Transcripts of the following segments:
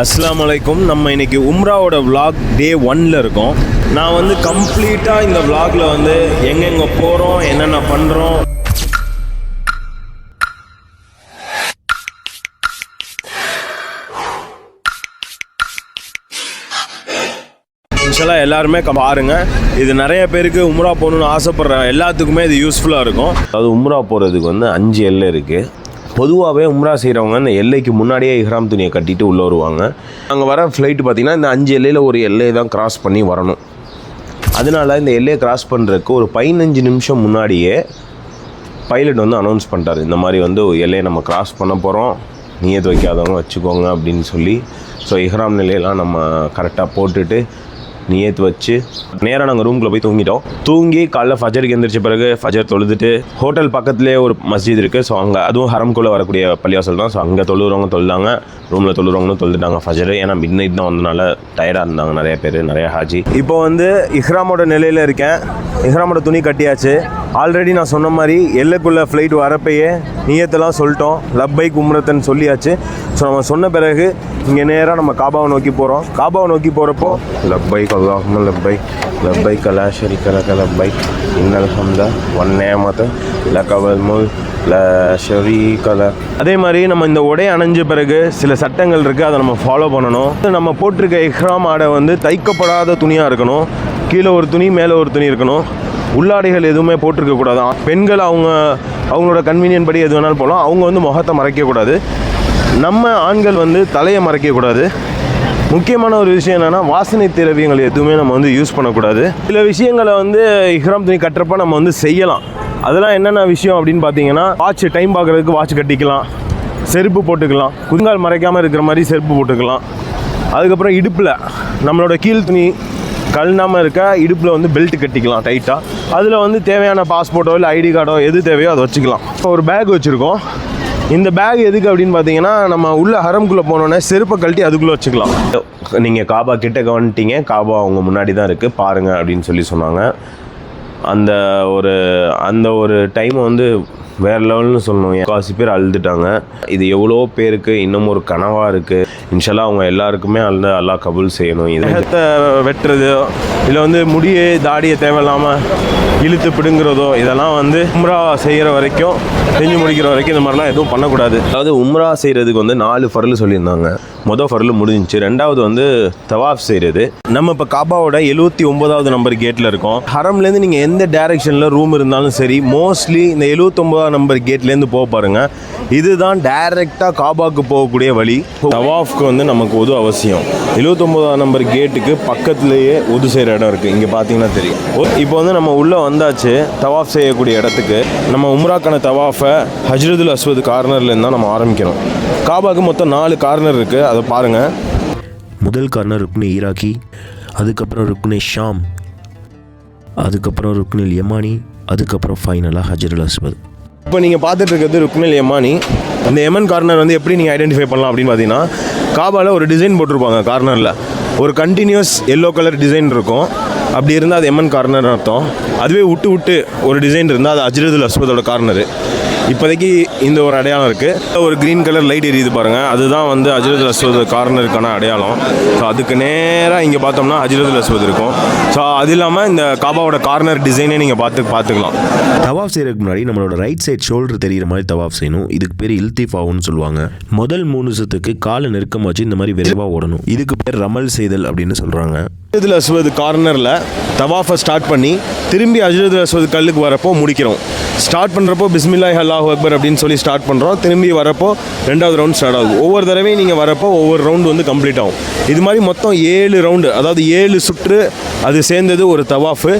அஸ்லாம் வலைக்கும் நம்ம இன்னைக்கு உம்ராவோட vlog டே ஒன்ல இருக்கோம். நான் வந்து கம்ப்ளீட்டாக இந்த vlogல வந்து எங்கெங்கே போகிறோம் என்னென்ன பண்ணுறோம் இன்ஷால்லா எல்லாருமே பாருங்க. இது நிறைய பேருக்கு உம்ரா போகணுன்னு ஆசைப்படுற எல்லாத்துக்குமே இது யூஸ்ஃபுல்லாக இருக்கும். அதாவது உம்ரா போகிறதுக்கு வந்து அஞ்சு எல்லை இருக்குது பொதுவாகவே உம்ரா செய்கிறவங்க இந்த எல்லைக்கு முன்னாடியே இஹ்ராம் துணியை கட்டிட்டு உள்ளே வருவாங்க. அங்கே வர ஃப்ளைட் பார்த்தீங்கன்னா இந்த அஞ்சு எல்லையில் ஒரு எல்லையை தான் கிராஸ் பண்ணி வரணும். அதனால இந்த எல்லையை கிராஸ் பண்ணுறதுக்கு ஒரு பதினஞ்சு நிமிஷம் முன்னாடியே பைலட் வந்து அனௌன்ஸ் பண்ணிட்டாரு. இந்த மாதிரி வந்து எல்லையை நம்ம கிராஸ் பண்ண போகிறோம் நீயத்து வைக்காதவங்க வச்சுக்கோங்க அப்படின்னு சொல்லி. ஸோ இஹ்ராம் நிலையெல்லாம் நம்ம கரெக்டாக போட்டுட்டு நியத்து வச்சு நேராக நாங்கள் ரூம்குள்ளே போய் தூங்கிட்டோம். தூங்கி காலைல ஃபஜருக்கு எந்திரிச்ச பிறகு ஃபஜர் தொழுதுட்டு ஹோட்டல் பக்கத்துலேயே ஒரு மஸ்ஜித் இருக்குது ஸோ அங்கே அதுவும் ஹரம்குள்ளே வரக்கூடிய பள்ளிவாசல் தான். ஸோ அங்கே தொழுகிறவங்க தொழுதாங்க ரூமில் தொழுகிறவங்களும் தொழுதுட்டாங்க ஃபஜர். ஏன்னா மிட் நைட் தான் வந்தனால டயர்டாக இருந்தாங்க நிறைய பேர் நிறைய ஹாஜி. இப்போ வந்து இஹ்ராமோட நிலையில் இருக்கேன். இஹ்ராமோட துணி கட்டியாச்சு. ஆல்ரெடி நான் சொன்ன மாதிரி எல்லைக்குள்ளே ஃப்ளைட் வரப்பையே நீயத்தெல்லாம் சொல்லிட்டோம். லப்பை உம்ரத்தன் சொல்லியாச்சு. ஸோ நம்ம சொன்ன பிறகு இங்கே நேராக நம்ம காபாவை நோக்கி போகிறோம் காபாவை நோக்கி போகிறப்போ லப்பை கல்லாஹம் லப்பை லப்பை கலா ஷரிக லக லப்பைக் இன்னல் ஹம்த ஒன் நேமத லகவல் முல் ல ஷரி ல. அதே மாதிரி நம்ம இந்த உடை அணைஞ்ச பிறகு சில சட்டங்கள் இருக்குது அதை நம்ம ஃபாலோ பண்ணணும். நம்ம போட்டிருக்க இஹ்ராம் ஆடை வந்து தைக்கப்படாத துணியாக இருக்கணும். கீழே ஒரு துணி மேலே ஒரு துணி இருக்கணும். உள்ளாடைகள் எதுவுமே போட்டிருக்கக்கூடாது பெண்கள் அவங்க அவங்களோட கன்வீனியன் படி எது வேணாலும் போகலாம். அவங்க வந்து முகத்தை மறைக்கக்கூடாது நம்ம ஆண்கள் வந்து தலையை மறைக்கக்கூடாது முக்கியமான ஒரு விஷயம் என்னென்னா வாசனை திரவியங்கள் எதுவுமே நம்ம வந்து யூஸ் பண்ணக்கூடாது. சில விஷயங்களை வந்து இஹ்ராம் துணி கட்டுறப்ப நம்ம வந்து செய்யலாம். அதெல்லாம் என்னென்ன விஷயம் அப்படின்னு பார்த்தீங்கன்னா வாட்ச் டைம் பார்க்குறதுக்கு வாட்ச் கட்டிக்கலாம். செருப்பு போட்டுக்கலாம். குங்கால் மறைக்காமல் இருக்கிற மாதிரி செருப்பு போட்டுக்கலாம். அதுக்கப்புறம் இடுப்பில் நம்மளோட கீழ் துணி கழுனாமல் இருக்க இடுப்பில் வந்து பெல்ட் கட்டிக்கலாம் டைட்டாக அதில் வந்து தேவையான பாஸ்போர்ட்டோ இல்லை ஐடி கார்டோ எது தேவையோ அதை வச்சுக்கலாம். இப்போ ஒரு பேக் வச்சுருக்கோம். இந்த பேக் எதுக்கு அப்படின்னு பார்த்தீங்கன்னா நம்ம உள்ள ஹரம்குள்ளே போனோன்னே செருப்பை கழட்டி அதுக்குள்ளே வச்சுக்கலாம். நீங்கள் காபா கிட்ட கவனிட்டீங்க. காபா அவங்க முன்னாடி தான் இருக்குது பாருங்கள் அப்படின்னு சொல்லி சொன்னாங்க. அந்த ஒரு அந்த ஒரு டைம் வந்து வேற லெவல்னு சொல்லணும். காசி பேர் அழுதுட்டாங்க. இது எவ்வளோ பேருக்கு இன்னும் ஒரு கனவாக இருக்குது இன்ஷால்லா அவங்க எல்லாருக்குமே அல்ல அல்லாஹ் கபுல் செய்யணும். இது வெட்டுறது இல்லை வந்து முடியே தாடியை தேவையில்லாமல் இழுத்து பிடுங்குறதோ இதெல்லாம் வந்து உம்ரா செய்கிற வரைக்கும் செஞ்சு முடிக்கிற வரைக்கும் இந்த மாதிரிலாம் எதுவும் பண்ணக்கூடாது. அதாவது உம்ரா செய்கிறதுக்கு வந்து நாலு ஃபரல் சொல்லியிருந்தாங்க. மொதல் ஃபரல் முடிஞ்சிச்சு. ரெண்டாவது வந்து தவாஃப் செய்கிறது நம்ம இப்போ காபாவோட எழுபத்தி ஒன்பதாவது நம்பர் கேட்டில் இருக்கோம். ஹரம்லேருந்து நீங்கள் எந்த டேரெக்ஷனில் ரூம் இருந்தாலும் சரி மோஸ்ட்லி இந்த எழுபத்தொம்போதாம் நம்பர் கேட்லேருந்து போக பாருங்க. இதுதான் டைரெக்டாக காபாவுக்கு போகக்கூடிய வழி. தவாஃப்க்கு வந்து நமக்கு உது அவசியம். எழுபத்தொம்போதாம் நம்பர் கேட்டுக்கு பக்கத்துலேயே உது செய்கிற இடம் இருக்குது இங்கே பார்த்தீங்கன்னா தெரியும். இப்போ வந்து நம்ம உள்ளே வந்து வந்தாச்சு தவாஃப் செய்யக்கூடிய இடத்துக்கு. நம்ம உம்ராக்கான தவாஃபை ஹஜ்ரதுல் அஸ்வத் கார்னர்லேருந்து தான் நம்ம ஆரம்பிக்கணும் காபாவுக்கு மொத்தம் நாலு கார்னர் இருக்குது அதை பாருங்கள் முதல் கார்னர் ருக்னி ஈராக்கி அதுக்கப்புறம் ருக்னி ஷாம் அதுக்கப்புறம் ருக்னில் யமானி அதுக்கப்புறம் ஃபைனலாக ஹஜருல் அஸ்வத். இப்போ நீங்கள் பார்த்துட்டு இருக்கிறது ருக்னில் யமானி. இந்த எமன் கார்னர் வந்து எப்படி நீங்கள் ஐடென்டிஃபை பண்ணலாம் அப்படின்னு பார்த்தீங்கன்னா காபாவில் ஒரு டிசைன் போட்டிருப்பாங்க கார்னரில். ஒரு கண்டினியூஸ் எல்லோ கலர் டிசைன் இருக்கும். அப்படி இருந்தால் அது எம்என் கார்னர் அர்த்தம். அதுவே விட்டு விட்டு ஒரு டிசைன் இருந்தால் அது அஜ்ரதுல் அஸ்மதோட கார்னரு இப்போதைக்கு இந்த ஒரு அடையாளம் இருக்குது ஒரு க்ரீன் கலர் லைட் எரியுது பாருங்கள் அதுதான் வந்து அஜிரது அஸ்வத் கார்னருக்கான அடையாளம். ஸோ அதுக்கு நேராக இங்கே பார்த்தோம்னா அஜிரது அஸ்வத் இருக்கும். ஸோ அது இல்லாமல் இந்த காபாவோட கார்னர் டிசைனே நீங்கள் பார்த்து பார்த்துக்கலாம். தவாஃப் செய்கிறதுக்கு முன்னாடி நம்மளோட ரைட் சைட் ஷோல்டர் தெரியிற மாதிரி தவாஃப் செய்யணும். இதுக்கு பேர் இல்திஃபாவுன்னு சொல்லுவாங்க. முதல் மூணு சத்துக்கு காலை நெருக்கம் வச்சு இந்த மாதிரி விரைவாக ஓடணும். இதுக்கு பேர் ரமல் செய்தல் அப்படின்னு சொல்கிறாங்க அஜரதுல் அஸ்வது கார்னரில் தவாஃபை ஸ்டார்ட் பண்ணி திரும்பி அஜரதுல் அஸ்வது கல்லுக்கு வரப்போ முடிக்கிறோம். ஸ்டார்ட் பண்ணுறப்போ பிஸ்மில்லாய் அல்லாஹ் அக்பர் அப்படின்னு சொல்லி ஸ்டார்ட் பண்ணுறோம் திரும்பி வரப்போ ரெண்டாவது ரவுண்ட் ஸ்டார்ட் ஆகும். ஒவ்வொரு தடவையும் நீங்கள் வரப்போ ஒவ்வொரு ரவுண்டு வந்து கம்ப்ளீட் ஆகும். இது மாதிரி மொத்தம் ஏழு ரவுண்டு அதாவது ஏழு சுற்று அது சேர்ந்தது ஒரு தவாஃபு.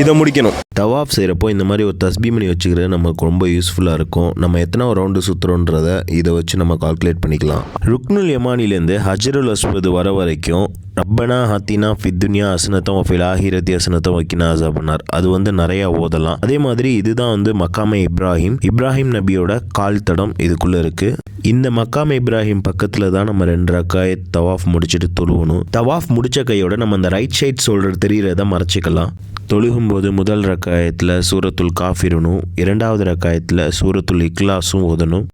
இதை முடிக்கணும். தவாஃப் செய்கிறப்போ இந்த மாதிரி ஒரு தஸ்பீமணி வச்சுக்கிறது நமக்கு ரொம்ப யூஸ்ஃபுல்லாக இருக்கும். நம்ம எத்தனை ரவுண்டு சுற்றுறோன்றத இதை வச்சு நம்ம கால்குலேட் பண்ணிக்கலாம். ருக்னுல் யமானிலேருந்து ஹஜருல் அஸ்வத் வர வரைக்கும் ரப்பனா ஹத்தினா ஃபித்துன்யா அசனத்தம் ஃபில் ஆஹிரத்தி அசனத்தம் வைக்கினா அசாபனார் அது வந்து நிறையா ஓதலாம். அதே மாதிரி இதுதான் வந்து மக்காமை இப்ராஹிம். இப்ராஹிம் நபியோட கால் தடம் இதுக்குள்ளே இருக்குது இந்த மக்காம் இப்ராஹிம் பக்கத்தில் தான் நம்ம ரெண்டு ரக்காய தவாஃப் முடிச்சுட்டு தொழுவணும். தவாஃப் முடிச்ச கையோட நம்ம அந்த ரைட் சைட் சொல்கிறது தெரிகிறத மறைச்சிக்கலாம்? தொழுகும்போது முதல் ரக்காயத்தில் சூரத்துல் காஃபிரனும் இரண்டாவது ரக்காயத்தில் சூரத்துல் இக்லாஸும் ஓதணும்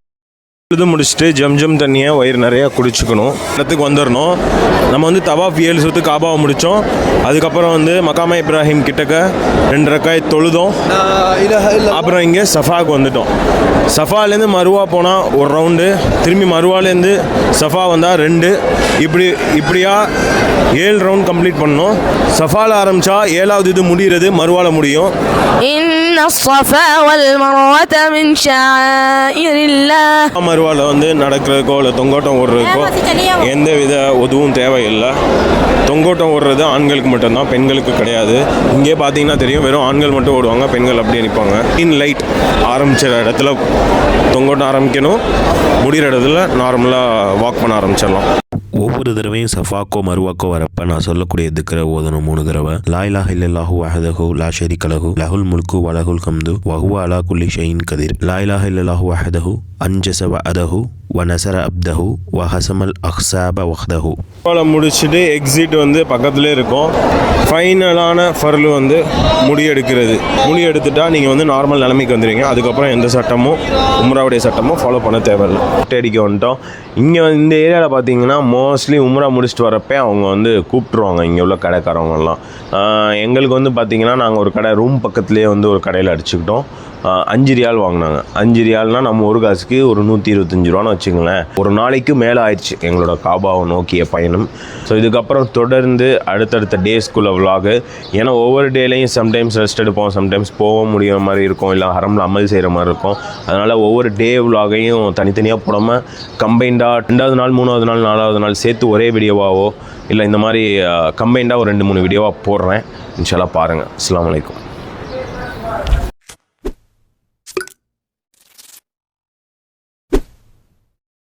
இது முடிச்சுட்டு ஜம் ஜம் தண்ணியை வயிறு நிறையா குடிச்சுக்கணும். இடத்துக்கு வந்துடணும் நம்ம வந்து தவாஃப் ஏழு சுத்து காபாவை முடித்தோம் அதுக்கப்புறம் வந்து மக்காமா இப்ராஹிம் கிட்டக்க ரெண்டு ரக்காய் தொழுதோம். அப்புறம் இங்கே சஃபாவுக்கு வந்துட்டோம். சஃபாலேருந்து மருவா போனால் ஒரு ரவுண்டு. திரும்பி மருவாலேருந்து சஃபா வந்தால் ரெண்டு. இப்படி இப்படியா ஏழு ரவுண்ட் கம்ப்ளீட் பண்ணோம். சஃபால ஆரம்பிச்சா ஏழாவது இது முடிகிறது மறுவால முடியும். மறுவால வந்து நடக்கிறதுக்கோ இல்லை தொங்கோட்டம் ஓடுறதுக்கோ எந்த வித உதவும் தேவையில்லை. தொங்கோட்டம் ஓடுறது ஆண்களுக்கு மட்டும்தான் பெண்களுக்கு கிடையாது. இங்கே பார்த்தீங்கன்னா தெரியும் வெறும் ஆண்கள் மட்டும் ஓடுவாங்க பெண்கள் அப்படி நிற்பாங்க. இன் லைட் ஆரம்பிச்ச இடத்துல தொங்கோட்டம் ஆரம்பிக்கணும். முடிகிற இடத்துல நார்மலாக வாக் பண்ண ஆரம்பிச்சிடலாம். ஒவ்வொரு தடவையும் சஃபாக்கோ மருவாக்கோ வரப்ப நான் சொல்லக்கூடிய திக்கிற ஓதணும் மூணு தடவை. லாயிலாஹ் இல்லல்லாஹு வஹதஹு லா ஷெரி கலகு லஹுல் முல்கு வலகுல் கம்து வஹுவ அலா குல்லி ஷெயின் கதிர். லாயிலாஹ் இல்லல்லாஹு வஹதஹு அன்ஜஸ வஅதஹு வனசர அப்தஹு வஹசமல் அஹ்சாப வஹ்தஹு மருவால முடிச்சுட்டு எக்ஸிட் வந்து பக்கத்துலேயே இருக்கும். ஃபைனலான ஃபர்லு வந்து முடி எடுக்கிறது முடி எடுத்துட்டா நீங்கள் வந்து நார்மல் நிலைமைக்கு வந்துடுவீங்க அதுக்கப்புறம் எந்த சட்டமும் உம்ராவுடைய சட்டமும் ஃபாலோ பண்ண தேவையில்லை. மொட்டை அடிக்க வந்துட்டோம். இங்கே இந்த ஏரியாவில் பார்த்தீங்கன்னா மோஸ்ட்லி உம்ரா முடிச்சுட்டு வரப்பே அவங்க வந்து கூப்பிட்ருவாங்க இங்கே உள்ள கடைக்காரவங்கெல்லாம். எங்களுக்கு வந்து பார்த்தீங்கன்னா நாங்கள் ஒரு கடை ரூம் பக்கத்துலேயே வந்து ஒரு கடையில் அடிச்சுக்கிட்டோம். அஞ்சு ரியால் வாங்கினாங்க. அஞ்சு ரியால்னா நம்ம ஒரு காசுக்கு ஒரு நூற்றி இருபத்தஞ்சி ரூபான்னு வச்சுங்களேன் ஒரு நாளைக்கு மேலே ஆயிடுச்சு எங்களோட காபாவை நோக்கிய பயணம். ஸோ இதுக்கப்புறம் தொடர்ந்து அடுத்தடுத்த டேஸ்க்குள்ளே விலாகு ஏன்னா ஒவ்வொரு டேலையும் சம்டைம்ஸ் ரெஸ்ட் எடுப்போம் சம்டைம்ஸ் போக முடியாத மாதிரி இருக்கும் இல்லை ஹரமில் அமல் செய்கிற மாதிரி இருக்கும். அதனால் ஒவ்வொரு டே விலாகையும் தனித்தனியாக போடாமல் கம்பைண்டாக ரெண்டாவது நாள் மூணாவது நாள் நாலாவது நாள் சேர்த்து ஒரே வீடியோவாவோ இல்லை இந்த மாதிரி கம்பைண்டாக ஒரு ரெண்டு மூணு வீடியோவாக போடுறேன். இன்ஷாலாக பாருங்கள் அஸ்லாம் அலைக்கும்.